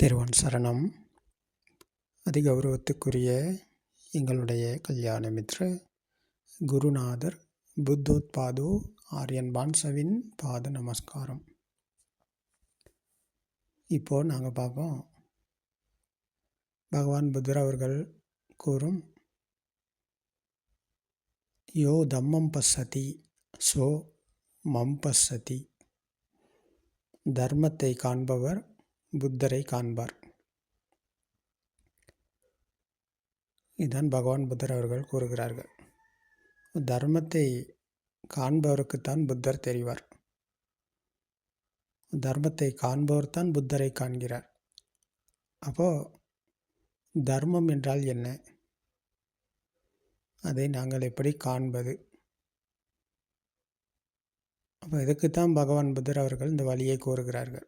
திருவன் சரணம். அதிகௌரவத்துக்குரிய எங்களுடைய கல்யாண மித்ர குருநாதர் புத்தோத்பாதோ ஆரியன் பான்சவின் பாத நமஸ்காரம். இப்போ நாங்கள் பார்ப்போம் பகவான் புத்தர் அவர்கள் கூறும் யோ தம்மம் பசதி சோ மம் பசதி தர்மத்தை காண்பவர் புத்தரை காண்பார். இதுதான் பகவான் புத்தர் அவர்கள் கூறுகிறார்கள். தர்மத்தை காண்பவருக்குத்தான் புத்தர் தெரிவார். தர்மத்தை காண்பவர் தான் புத்தரை காண்கிறார். அப்போது தர்மம் என்றால் என்ன? அதை நாங்கள் எப்படி காண்பது? அப்போ இதுக்குத்தான் பகவான் புத்தர் அவர்கள் இந்த வழியை கூறுகிறார்கள்.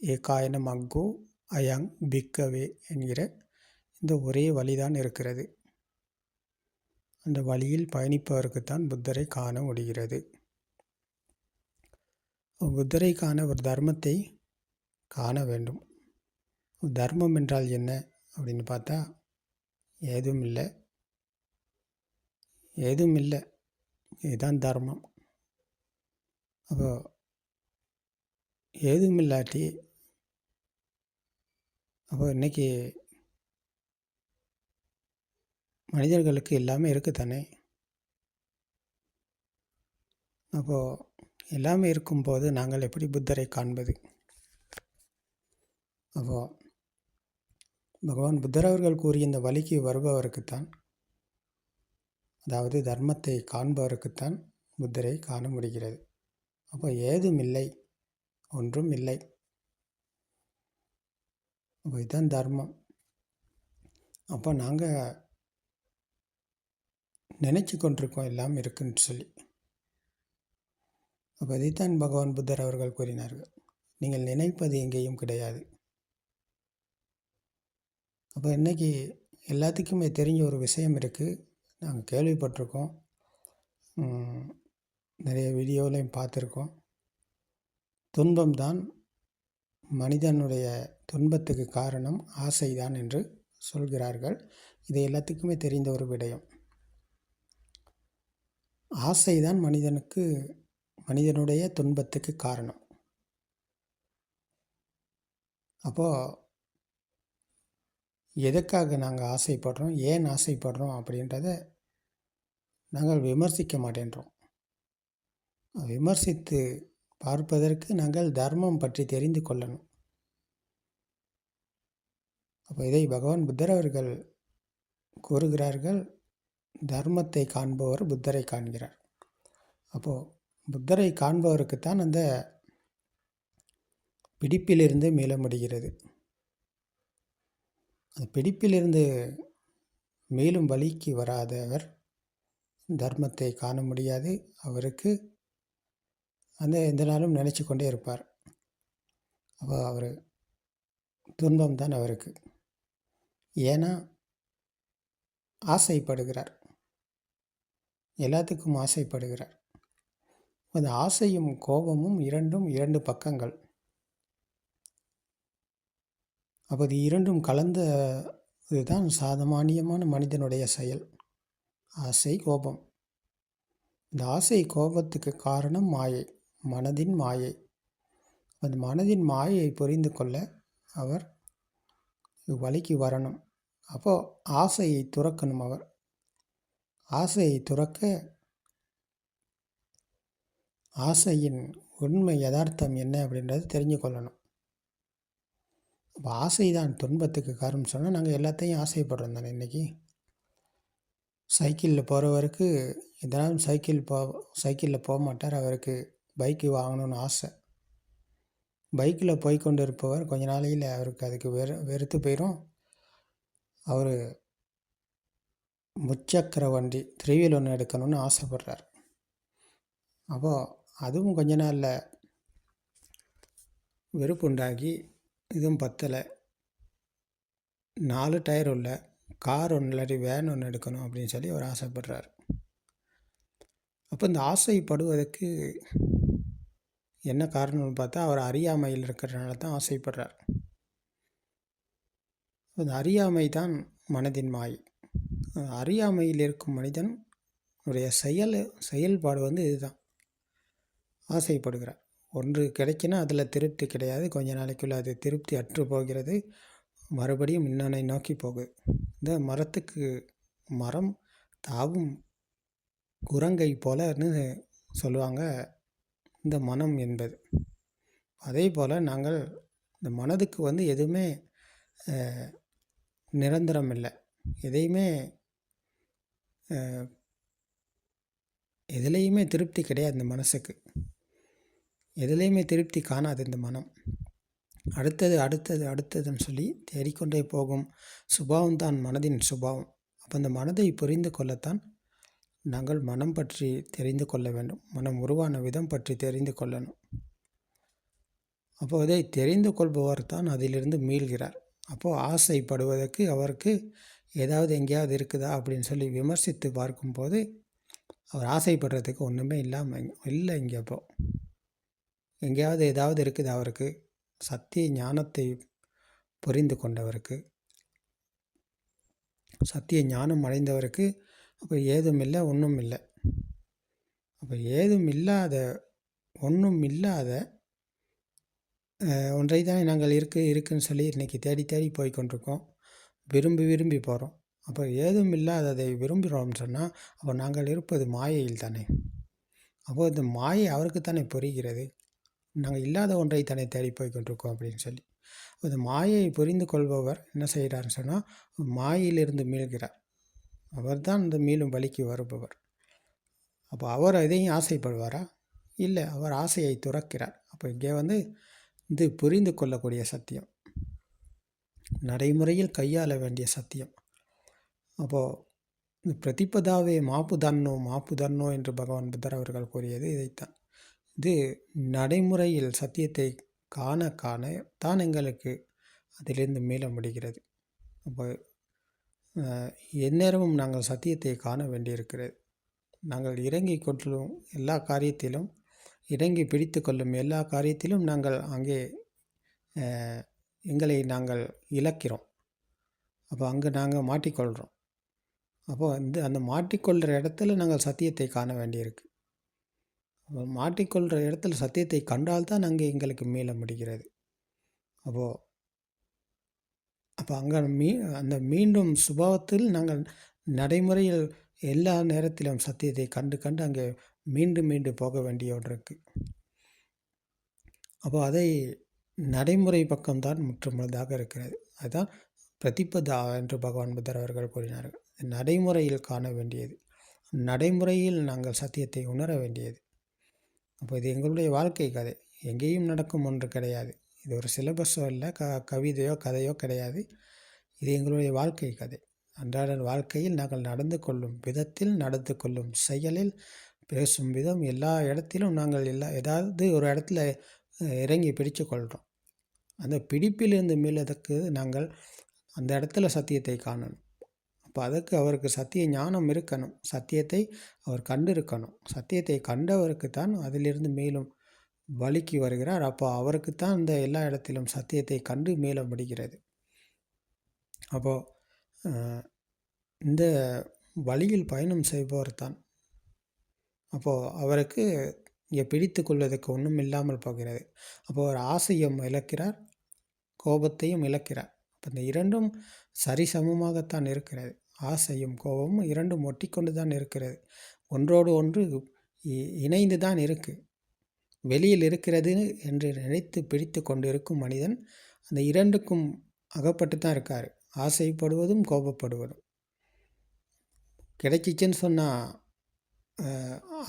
ஏகாயன மக்கு அயங் பிக்கவே என்கிற இந்த ஒரே வழிதான் இருக்கிறது. அந்த வழியில் பயணிப்பவருக்குத்தான் புத்தரை காண முடிகிறது. புத்தரை காண ஒரு தர்மத்தை காண வேண்டும். தர்மம் என்றால் என்ன அப்படின்னு பார்த்தா ஏதும் இல்லை. ஏதும் இல்லை. இதுதான் தர்மம். அப்போ ஏதும் இல்லாட்டி அப்போ இன்றைக்கி மனிதர்களுக்கு எல்லாமே இருக்குது தானே அப்போது எல்லாமே இருக்கும்போது நாங்கள் எப்படி புத்தரை காண்பது? அப்போது பகவான் புத்தர் அவர்கள் கூறிய இந்த வழிக்கு வருபவருக்குத்தான் அதாவது தர்மத்தை காண்பவருக்குத்தான் புத்தரை காண முடிகிறது. அப்போ ஏதும் இல்லை ஒன்றும் இல்லை. அப்போ இதுதான் தர்மம். அப்போ நாங்கள் நினச்சி கொண்டிருக்கோம் எல்லாம் இருக்குன்னு சொல்லி. அப்போ இதைத்தான் பகவான் புத்தர் அவர்கள் கூறினார்கள். நீங்கள் நினைப்பது எங்கேயும் கிடையாது. அப்போ இன்றைக்கி எல்லாத்துக்குமே தெரிஞ்ச ஒரு விஷயம் இருக்குது நாங்கள் கேள்விப்பட்டிருக்கோம். நிறைய வீடியோவிலையும் பார்த்துருக்கோம். துன்பம்தான் மனிதனுடைய துன்பத்துக்கு காரணம் ஆசைதான் என்று சொல்கிறார்கள். இது எல்லாத்துக்குமே தெரிந்த ஒரு விடயம். ஆசைதான் மனிதனுக்கு மனிதனுடைய துன்பத்துக்கு காரணம். அப்போது எதுக்காக நாங்கள் ஆசைப்படுறோம்? ஏன் ஆசைப்படுறோம் அப்படின்றத நாங்கள் விமர்சிக்க மாட்டேன்றோம். விமர்சித்து பார்ப்பதற்கு நாங்கள் தர்மம் பற்றி தெரிந்து கொள்ளணும். அப்போ இதை பகவான் புத்தர் அவர்கள் கூறுகிறார்கள் தர்மத்தை காண்பவர் புத்தரை காண்கிறார். அப்போது புத்தரை காண்பவருக்குத்தான் அந்த பிடிப்பிலிருந்து மீள முடிகிறது அந்த பிடிப்பிலிருந்து மேலும் வழிக்கு வராதவர் தர்மத்தை காண முடியாது. அவருக்கு அந்த எந்த நாளும் நினச்சி கொண்டே இருப்பார். அப்போ அவர் துன்பம் தான் அவருக்கு. ஏன்னா ஆசைப்படுகிறார். எல்லாத்துக்கும் ஆசைப்படுகிறார். அந்த ஆசையும் கோபமும் இரண்டும் இரண்டு பக்கங்கள். அப்போ இது இரண்டும் கலந்த இதுதான் சாதமானியமான மனிதனுடைய செயல். ஆசை கோபம். இந்த ஆசை கோபத்துக்கு காரணம் மாயை. மனதின் மாயை. அந்த மனதின் மாயை புரிந்து கொள்ள அவர் வழிக்கு வரணும். அப்போது ஆசையை துறக்கணும் அவர். ஆசையை துறக்க ஆசையின் உண்மை யதார்த்தம் என்ன அப்படின்றது தெரிஞ்சு கொள்ளணும் இப்போ ஆசை தான் துன்பத்துக்கு காரணம் சொன்னால் நாங்கள் எல்லாத்தையும் ஆசைப்படுறோம் தானே இன்றைக்கி சைக்கிளில் போகிறவருக்கு இதனால் சைக்கிள் போ சைக்கிளில் போக மாட்டார் அவருக்கு. பைக்கு வாங்கணும்னு ஆசை. பைக்கில் போய்கொண்டு இருப்பவர் கொஞ்ச நாளையில் அவருக்கு அதுக்கு வெறு வெறுத்து போயிடும் அவர் முச்சக்கர வண்டி த்ரீவீல் ஒன்று எடுக்கணும்னு ஆசைப்படுறார். அப்போது அதுவும் கொஞ்ச நாளில் வெறுப்பு உண்டாகி இதுவும் பத்தலை. நாலு டயர் உள்ள கார் ஒன்று இல்லாட்டி வேன் ஒன்று எடுக்கணும் அப்படின்னு சொல்லி அவர் ஆசைப்படுறார். அப்போ இந்த ஆசைப்படுவதற்கு என்ன காரணம்னு பார்த்தா அவர் அறியாமையில் இருக்கிறனால தான் ஆசைப்படுறார். அந்த அறியாமை தான் மனதின் மாய். அறியாமையில் இருக்கும் மனிதன் உடைய செயல் செயல்பாடு வந்து இதுதான். ஆசைப்படுகிறார். ஒன்று கிடைக்கினா அதில் திருப்தி கிடையாது. கொஞ்ச நாளைக்குள்ளே அது திருப்தி அற்று போகிறது. மறுபடியும் இன்னொன்னை நோக்கி போகுது. இந்த மரத்துக்கு மரம் தாவும் குரங்கை போலன்னு சொல்லுவாங்க. இந்த மனம் என்பது. அதே போல் நாங்கள் இந்த மனதுக்கு வந்து எதுவுமே நிரந்தரம் இல்லை எதையுமே எதுலேயுமே திருப்தி கிடையாது இந்த மனசுக்கு. எதுலேயுமே திருப்தி காணாது இந்த மனம். அடுத்தது அடுத்தது அடுத்ததுன்னு சொல்லி தேடிக்கொண்டே போகும் சுபாவம் தான் மனதின் சுபாவம். அப்போ அந்த மனதை புரிந்து கொள்ளத்தான் நாங்கள் மனம் பற்றி தெரிந்து கொள்ள வேண்டும். மனம் உருவான விதம் பற்றி தெரிந்து கொள்ளணும். அப்போதை தெரிந்து கொள்பவர் தான் அதிலிருந்து மீள்கிறார். அப்போது ஆசைப்படுவதற்கு அவருக்கு ஏதாவது எங்கேயாவது இருக்குதா அப்படின்னு சொல்லி விமர்சித்து பார்க்கும்போது அவர் ஆசைப்படுறதுக்கு ஒன்றுமே இல்லாமல் இல்லை இங்கே அப்போ. எங்கேயாவது ஏதாவது இருக்குது அவருக்கு? சத்திய ஞானத்தை புரிந்து கொண்டவருக்கு சத்திய ஞானம் அடைந்தவருக்கு அப்போ ஏதும் இல்லை ஒன்றும் இல்லை அப்போ ஏதும் இல்லாத ஒன்றும் இல்லாத ஒன்றை தான் நாங்கள் இருக்கு இருக்குன்னு சொல்லி இன்றைக்கி தேடி தேடி போய் கொண்டிருக்கோம். விரும்பி விரும்பி போகிறோம் அப்போ ஏதும் இல்லாததை விரும்புகிறோம்னு சொன்னால் அப்போ நாங்கள் இருப்பது மாயையில் தானே. அப்போ இந்த மாயை அவருக்கு தானே புரிகிறது. நாங்கள் இல்லாத ஒன்றை தானே தேடி போய் கொண்டிருக்கோம் அப்படின்னு சொல்லி. இந்த மாயை புரிந்து கொள்பவர் என்ன செய்கிறாருன்னு சொன்னால் மாயிலிருந்து மீள்கிறார். அவர் தான் இந்த மீளும் வழிக்கு வருபவர். அப்போ அவர் எதையும் ஆசைப்படுவாரா? இல்லை அவர் ஆசையை துறக்கிறார். அப்போ இங்கே வந்து இது புரிந்து கொள்ளக்கூடிய சத்தியம். நடைமுறையில் கையாள வேண்டிய சத்தியம். அப்போது இந்த பிரதிபதாவே மாப்புதன்னோ மாப்புதன்னோ என்று பகவான் புத்தர் அவர்கள் கூறியது இதைத்தான். இது நடைமுறையில் சத்தியத்தை காண காண தான் எங்களுக்கு அதிலிருந்து மீள முடிகிறது. அப்போ எந்நேரமும் நாங்கள் சத்தியத்தை காண வேண்டியிருக்கிறது. நாங்கள் இறங்கி கொள்ளும் எல்லா காரியத்திலும் இறங்கி பிடித்து கொள்ளும் எல்லா காரியத்திலும் நாங்கள் அங்கே எங்களை நாங்கள் இழக்கிறோம். அப்போ அங்கே நாங்கள் மாட்டிக்கொள்கிறோம். அப்போ வந்து அந்த மாட்டிக்கொள்கிற இடத்துல நாங்கள் சத்தியத்தை காண வேண்டியிருக்கு. மாட்டிக்கொள்கிற இடத்துல சத்தியத்தை கண்டால்தான் அங்கே எங்களுக்கு மீள முடிகிறது. அப்போது அப்போ அங்கே மீ அந்த மீண்டும் சுபாவத்தில் நாங்கள் நடைமுறையில் எல்லா நேரத்திலும் சத்தியத்தை கண்டு கண்டு அங்கே மீண்டும் மீண்டும் போக வேண்டிய ஒன்று இருக்குது அப்போ அதை நடைமுறை பக்கம்தான் முற்றுமுழுதாக இருக்கிறது. அதுதான் பிரதிபதா என்று பகவான் புத்தர் அவர்கள் கூறினார்கள். நடைமுறையில் காண வேண்டியது. நடைமுறையில் நாங்கள் சத்தியத்தை உணர வேண்டியது. அப்போ இது எங்களுடைய வாழ்க்கை கதை. எங்கேயும் நடக்கும் ஒன்று கிடையாது. இது ஒரு சிலபஸோ இல்லை க கவிதையோ கதையோ கிடையாது. இது எங்களுடைய வாழ்க்கை கதை. அன்றாட வாழ்க்கையில் நாங்கள் நடந்து கொள்ளும் விதத்தில் நடந்து கொள்ளும் செயலில் பேசும் விதம் எல்லா இடத்திலும் நாங்கள் எல்லா ஏதாவது ஒரு இடத்துல இறங்கி பிடிச்சு கொள்கிறோம் அந்த பிடிப்பிலிருந்து மீளதற்கு நாங்கள் அந்த இடத்துல சத்தியத்தை காணணும். அப்போ அதுக்கு அவருக்கு சத்திய ஞானம் இருக்கணும். சத்தியத்தை அவர் கண்டு இருக்கணும் சத்தியத்தை கண்டவருக்கு தான் அதிலிருந்து மேலும் பலிக்கு வருகிறார். அப்போ அவருக்கு தான் இந்த எல்லா இடத்திலும் சத்தியத்தை கண்டு மேல முடிகிறது அப்போது இந்த வழியில் பயணம் செய்பவர் தான் அப்போது அவருக்கு இங்கே பிடித்து கொள்வதற்கு ஒன்றும் இல்லாமல் போகிறது. அப்போ ஒரு ஆசையும் இழக்கிறார் கோபத்தையும் இழக்கிறார். அப்போ இந்த இரண்டும் சரிசமமாகத்தான் இருக்கிறது. ஆசையும் கோபமும் இரண்டும் ஒட்டி கொண்டு தான் இருக்கிறது. ஒன்றோடு ஒன்று இணைந்து தான் இருக்குது வெளியில் இருக்கிறது என்று நினைத்து பிடித்து கொண்டிருக்கும் மனிதன் அந்த இரண்டுக்கும் அகப்பட்டு தான் இருக்கார். ஆசைப்படுவதும் கோபப்படுவதும். கிடைச்சிச்சுன்னு சொன்னால்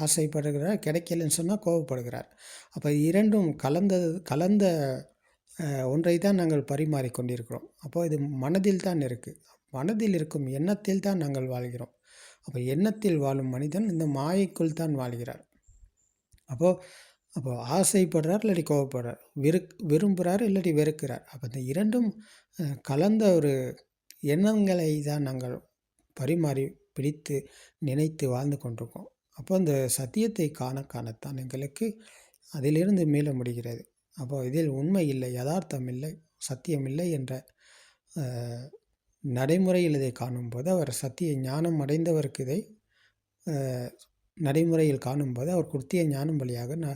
ஆசைப்படுகிறார் கிடைக்கலன்னு சொன்னால் கோபப்படுகிறார். அப்போ இரண்டும் கலந்தது கலந்த ஒன்றை தான் நாங்கள் பரிமாறிக்கொண்டிருக்கிறோம் அப்போது இது மனதில் தான் இருக்குது மனதில் இருக்கும் எண்ணத்தில் தான் நாங்கள் வாழ்கிறோம். அப்போ எண்ணத்தில் வாழும் மனிதன் இந்த மாயைக்குள் தான் வாழ்கிறார். அப்போது அப்போ ஆசைப்படுறார் இல்லாட்டி கோவப்படுறார். விருக் விரும்புகிறார் இல்லாட்டி வெறுக்கிறார். அப்போ இந்த இரண்டும் கலந்த ஒரு எண்ணங்களை தான் நாங்கள் பரிமாறி பிடித்து நினைத்து வாழ்ந்து கொண்டிருக்கோம். அப்போ அந்த சத்தியத்தை காண காணத்தான் எங்களுக்கு அதிலிருந்து மீள முடிகிறது. அப்போ இதில் உண்மை இல்லை யதார்த்தம் இல்லை சத்தியம் இல்லை என்ற நடைமுறையில் இதை காணும்போது அவர் சத்திய ஞானம் அடைந்தவருக்கு இதை நடைமுறையில் காணும்போது அவர் குர்த்திய ஞானம் வழியாக ந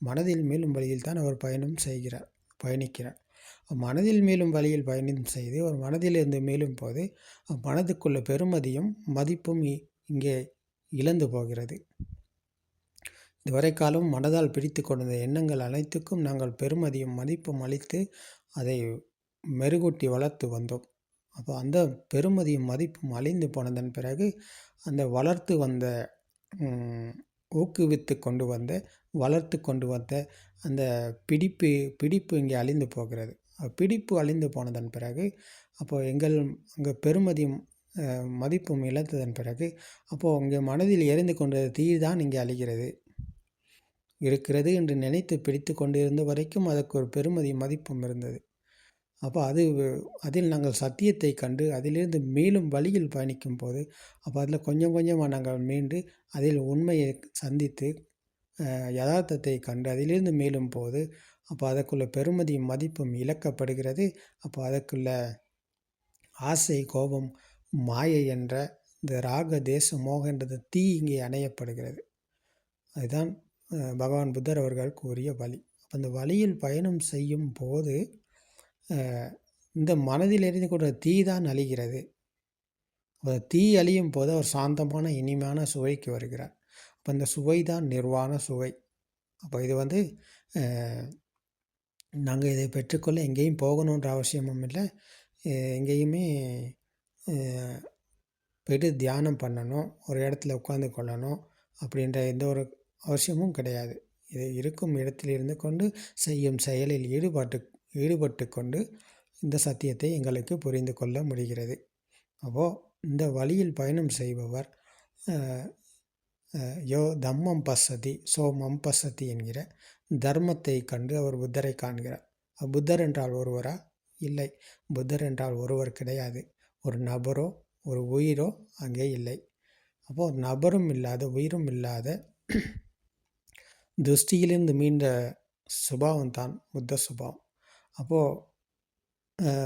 மனதில் மேலும் வழியில் தான் அவர் பயணம் செய்கிறார் பயணிக்கிறார். மனதில் மேலும் வழியில் பயணம் செய்து அவர் மனதிலிருந்து மேலும் போது மனதுக்குள்ள பெருமதியும் மதிப்பும் இங்கே இழந்து போகிறது. இதுவரை காலம் மனதால் பிடித்து கொண்ட எண்ணங்கள் அனைத்துக்கும் நாங்கள் பெருமதியும் மதிப்பும் அளித்து அதை மெருகூட்டி வளர்த்து வந்தோம். அப்போ அந்த பெருமதியும் மதிப்பும் அழிந்து போனதன் பிறகு அந்த வளர்த்து வந்த ஊக்குவித்து கொண்டு வந்த வளர்த்து கொண்டு வந்த அந்த பிடிப்பு பிடிப்பு இங்கே அழிந்து போகிறது. பிடிப்பு அழிந்து போனதன் பிறகு அப்போது எங்கள் அங்கே பெருமதியும் மதிப்பும் இழந்ததன் பிறகு அப்போது இங்கே மனதில் எரிந்து கொண்ட தீ தான் இங்கே அழிகிறது. இருக்கிறது என்று நினைத்து பிடித்து கொண்டிருந்த வரைக்கும் அதற்கு ஒரு பெருமதி மதிப்பும் இருந்தது. அப்போ அது அதில் நாங்கள் சத்தியத்தை கண்டு அதிலிருந்து மேலும் வழியில் பயணிக்கும் போது அப்போ அதில் கொஞ்சம் கொஞ்சமாக நாங்கள் மீண்டு அதில் உண்மையை சந்தித்து யதார்த்தத்தை கண்டு அதிலிருந்து மேலும் போது அப்போ அதற்குள்ள பெருமதியும் மதிப்பும் இழக்கப்படுகிறது. அப்போ அதற்குள்ள ஆசை கோபம் மாயை என்ற இந்த ராக தேச மோகன்றது தீ இங்கே அணையப்படுகிறது. அதுதான் பகவான் புத்தர் அவர்கள் கூறிய வழி. அப்போ அந்த வழியில் பயணம் செய்யும் போது இந்த மனதில் எரிந்து கொண்ட தீ தான் அழிகிறது. தீ அழியும் போது அவர் சாந்தமான இனிமையான சுவைக்கு வருகிறார். அப்போ இந்த சுவை தான் நிர்வாண சுவை. அப்போ இது வந்து நாங்கள் இதை பெற்றுக்கொள்ள எங்கேயும் போகணுன்ற அவசியமும் இல்லை. எங்கேயுமே போய்ட்டு தியானம் பண்ணணும் ஒரு இடத்துல உட்காந்து கொள்ளணும் அப்படின்ற எந்த ஒரு அவசியமும் கிடையாது. இது இருக்கும் இடத்தில் இருந்து கொண்டு செய்யும் செயலில் ஈடுபாட்டு ஈடுபட்டு கொண்டு இந்த சத்தியத்தை எங்களுக்கு புரிந்து கொள்ள முடிகிறது. அப்போது இந்த வழியில் பயணம் செய்பவர் யோ தம்மம் பசதி சோமம் பசதி என்கிற தர்மத்தை கண்டு அவர் புத்தரை காண்கிறார். புத்தர் என்றால் ஒருவரா? இல்லை. புத்தர் என்றால் ஒருவர் கிடையாது. ஒரு நபரோ ஒரு உயிரோ அங்கே இல்லை. அப்போது நபரும் இல்லாத உயிரும் இல்லாத துஷ்டியிலிருந்து மீண்ட சுபாவம் தான் புத்த சுபாவம். அப்போது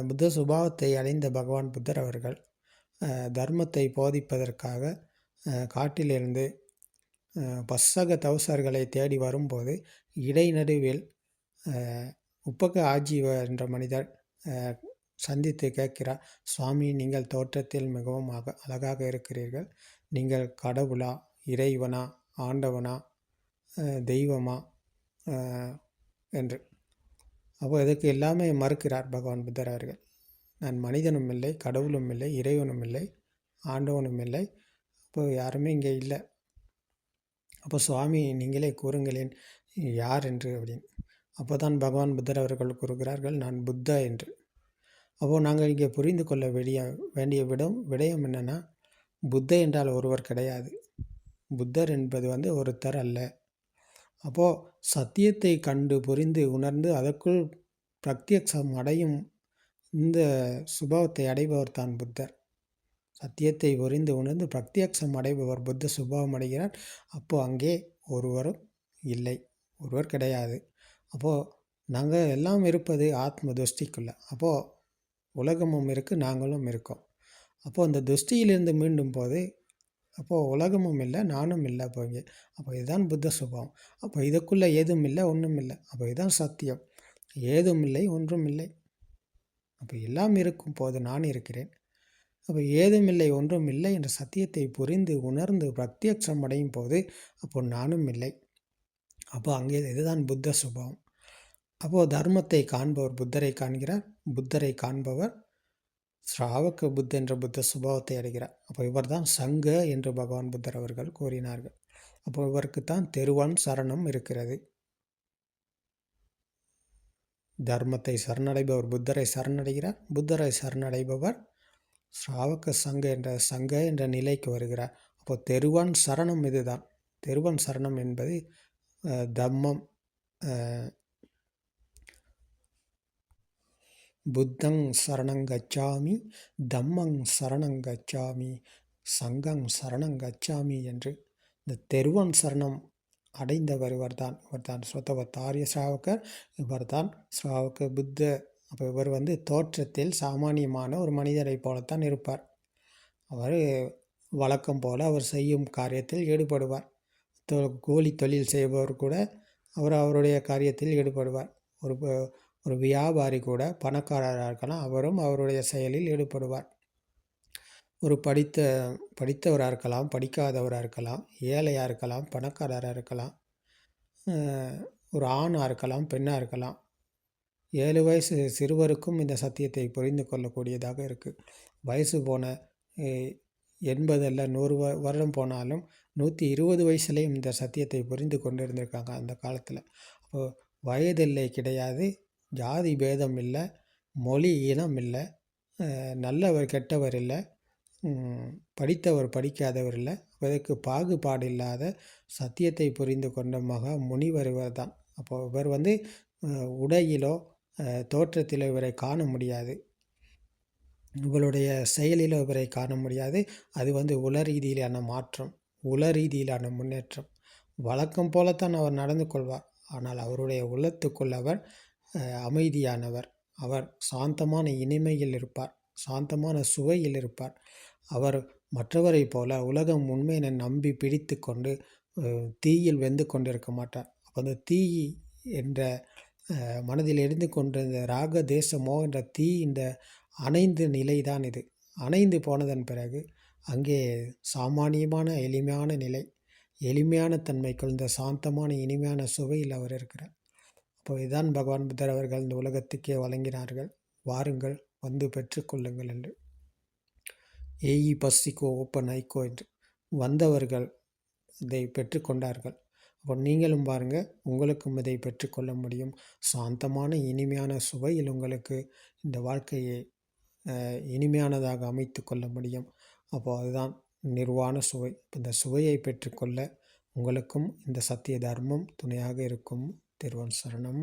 புத்த சுபாவத்தை அடைந்த பகவான் புத்தர் அவர்கள் தர்மத்தை போதிப்பதற்காக காட்டிலிருந்து பசக தவசர்களை தேடி வரும்போது இடைநடுவில் உப்பக ஆஜீவ என்ற மனிதர் சந்தித்து கேட்கிறார் சுவாமி நீங்கள் தோற்றத்தில் மிகவும் அக அழகாக இருக்கிறீர்கள். நீங்கள் கடவுளா இறைவனா ஆண்டவனா தெய்வமா? என்று. அப்போ இதுக்கு எல்லாமே மறுக்கிறார் பகவான் புத்தர் அவர்கள். நான் மனிதனும் இல்லை கடவுளும் இல்லை இறைவனும் இல்லை ஆண்டவனும் இல்லை. அப்போ யாருமே இங்கே இல்லை. அப்போ சுவாமி நீங்களே கூறுங்களேன் யார் என்று அப்படின்னு. அப்போ தான் பகவான் புத்தர் அவர்கள் கூறுகிறார்கள் நான் புத்தா என்று. அப்போது நாங்கள் இங்கே புரிந்து கொள்ள வேண்டிய வேண்டிய விடம் விடயம் என்னென்னா புத்த என்றால் ஒருவர் கிடையாது. புத்தர் என்பது வந்து ஒருத்தர் அல்ல. அப்போது சத்தியத்தை கண்டு புரிந்து உணர்ந்து அதற்குள் பிரத்யக்ஷம் அடையும் இந்த சுபாவத்தை அடைபவர் தான் புத்தர். சத்தியத்தை புரிந்து உணர்ந்து பிரத்யக்ஷம் அடைபவர் புத்த சுபாவம் அடைகிறார். அப்போது அங்கே ஒருவரும் இல்லை ஒருவர் கிடையாது. அப்போது நாங்கள் எல்லாம் இருப்பது ஆத்ம துஷ்டிக்குள்ளே. அப்போது உலகமும் இருக்குது நாங்களும் இருக்கோம். அப்போது அந்த துஷ்டியிலிருந்து மீண்டும் போது அப்போது உலகமும் இல்லை நானும் இல்லை அப்போ இங்கே. அப்போ இதுதான் புத்த சுபாவம். அப்போ இதுக்குள்ளே ஏதும் இல்லை ஒன்றும் இல்லை. அப்போ இதுதான் சத்தியம். ஏதும் இல்லை ஒன்றும் இல்லை. அப்போ எல்லாம் இருக்கும் போது நான் இருக்கிறேன். அப்போ ஏதும் இல்லை ஒன்றும் இல்லை என்ற சத்தியத்தை புரிந்து உணர்ந்து பிரத்யட்சம் அடையும் போது அப்போ நானும் இல்லை. அப்போ அங்கே இதுதான் புத்த சுபாவம். அப்போது தர்மத்தை காண்பவர் புத்தரை காண்கிறார் புத்தரை காண்பவர் ஸ்ராவக புத்த என்ற புத்த சுபாவத்தை அடைகிறார். அப்போ இவர் தான் சங்க என்று பகவான் புத்தர் அவர்கள் கூறினார்கள். அப்போ இவருக்கு தான் தெருவான் சரணம் இருக்கிறது. தர்மத்தை சரணடைபவர் புத்தரை சரணடைகிறார். புத்தரை சரணடைபவர் ஸ்ராவக சங்க என்ற சங்க என்ற நிலைக்கு வருகிறார். அப்போ தெருவான் சரணம் இதுதான். தெருவன் சரணம் என்பது தம்மம் புத்தங் சரணங்கச்சாமி தம்மங் சரணங்கச்சாமி சங்கம் சரணங்கச்சாமி என்று இந்த தெருவன் சரணம் அடைந்தவர் இவர்தான். இவர்தான் சுத்தவ தாரிய ஸ்ராவகர் இவர்தான் ஸ்ராவக புத்த. அப்போ இவர் வந்து தோற்றத்தில் சாமானியமான ஒரு மனிதரைப் போலத்தான் இருப்பார். அவர் வழக்கம் போல் அவர் செய்யும் காரியத்தில் ஈடுபடுவார். தொ கூலி தொழில் செய்பவர் கூட அவர் அவருடைய காரியத்தில் ஈடுபடுவார். ஒரு ஒரு வியாபாரி கூட பணக்காரராக இருக்கலாம் அவரும் அவருடைய செயலில் ஈடுபடுவார். ஒரு படித்த படித்தவராக இருக்கலாம் படிக்காதவராக இருக்கலாம் ஏழையாக இருக்கலாம் பணக்காரராக இருக்கலாம் ஒரு ஆணாக இருக்கலாம் பெண்ணாக இருக்கலாம். ஏழு வயசு சிறுவருக்கும் இந்த சத்தியத்தை புரிந்து கொள்ளக்கூடியதாக இருக்குது வயசு போன எண்பது அல்ல நூறு வ வருடம் போனாலும் நூற்றி இருபது வயசுலேயும் இந்த சத்தியத்தை புரிந்து கொண்டு இருந்திருக்காங்க அந்த காலத்தில். அப்போது வயதில்லை கிடையாது. ஜாதி பேதம் இல்லை மொழி இனம் இல்லை நல்லவர் கெட்டவர் இல்லை படித்தவர் படிக்காதவர் இல்லை இவருக்கு பாகுபாடு இல்லாத சத்தியத்தை புரிந்து கொண்ட மகா முனிவர் இவர் தான். அப்போது இவர் வந்து உடையிலோ தோற்றத்திலோ இவரை காண முடியாது. இவளுடைய செயலிலோ இவரை காண முடியாது. அது வந்து உல ரீதியிலான மாற்றம் உல ரீதியிலான முன்னேற்றம். வழக்கம் போலத்தான் அவர் நடந்து கொள்வார். ஆனால் அவருடைய உள்ளத்துக்குள் அவர் அமைதியானவர். அவர் சாந்தமான இனிமையில் இருப்பார் சாந்தமான சுவையில் இருப்பார். அவர் மற்றவரைப் போல உலகம் உண்மையை நம்பி பிடித்து கொண்டு தீயில் வெந்து கொண்டிருக்க மாட்டார். அப்போ அந்த தீ என்ற மனதில் எரிந்து கொண்டிருந்த ராக தேசமோ என்ற தீ இந்த அணைந்த நிலை தான் இது. அணைந்து போனதன் பிறகு அங்கே சாமானியமான எளிமையான நிலை எளிமையான தன்மை கொண்ட சாந்தமான இனிமையான சுவையில் அவர் இருக்கிறார். அப்போ இதுதான் பகவான் புத்தர் அவர்கள் இந்த உலகத்துக்கே வழங்கினார்கள். வாருங்கள் வந்து பெற்றுக்கொள்ளுங்கள் என்று. ஏஇ பஸ்ஸிக்கோ ஓப்பன் ஐக்கோ என்று வந்தவர்கள் இதை பெற்றுக்கொண்டார்கள் அப்போ நீங்களும் பாருங்கள் உங்களுக்கும் இதை பெற்றுக்கொள்ள முடியும். சாந்தமான இனிமையான சுவையில் உங்களுக்கு இந்த வாழ்க்கையை இனிமையானதாக அமைத்து கொள்ள முடியும். அப்போது அதுதான் நிர்வாண சுவை. இந்த சுவையை பெற்றுக்கொள்ள உங்களுக்கும் இந்த சத்திய தர்மம் துணையாக இருக்கும். திருவன் சரணம்.